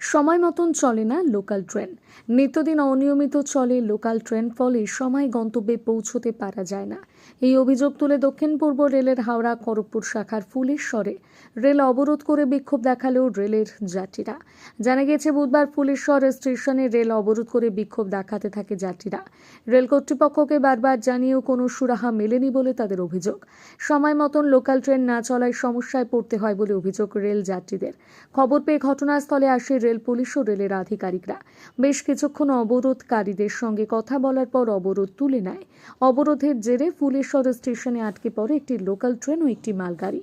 সময় মতন চলে না লোকাল ট্রেন। নিত্যদিন অনিয়মিত চলে লোকাল ট্রেন, ফলে সময় গন্তব্যে পৌঁছতে পারা যায় না। এই অভিযোগ তুলে দক্ষিণ পূর্ব রেলের হাওড়া খড়গপুর শাখার ফুলেশ্বরে রেল অবরোধ করে বিক্ষোভ দেখালেও রেলের যাত্রীরা। জানা গেছে বুধবার ফুলেশ্বর স্টেশনে রেল অবরোধ করে বিক্ষোভ দেখাতে থাকে যাত্রীরা। রেল কর্তৃপক্ষকে বারবার জানিয়েও কোনো সুরাহা মেলেনি বলে তাদের অভিযোগ। সময় মতন লোকাল ট্রেন না চলায় সমস্যায় পড়তে হয় বলে অভিযোগ রেল যাত্রীদের। খবর পেয়ে ঘটনাস্থলে আসে রেল, পুলিশ ও রেলের আধিকারিকরা বেশ কিছুক্ষণ অবরোধকারীদের সঙ্গে কথা বলার পর অবরোধ তুলে নেয়। অবরোধের জেরে ফুলেশ্বর স্টেশনে আটকে পড়ে একটি লোকাল ট্রেন ও একটি মালগাড়ি।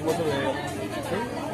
এক বছর হয়ে গেল।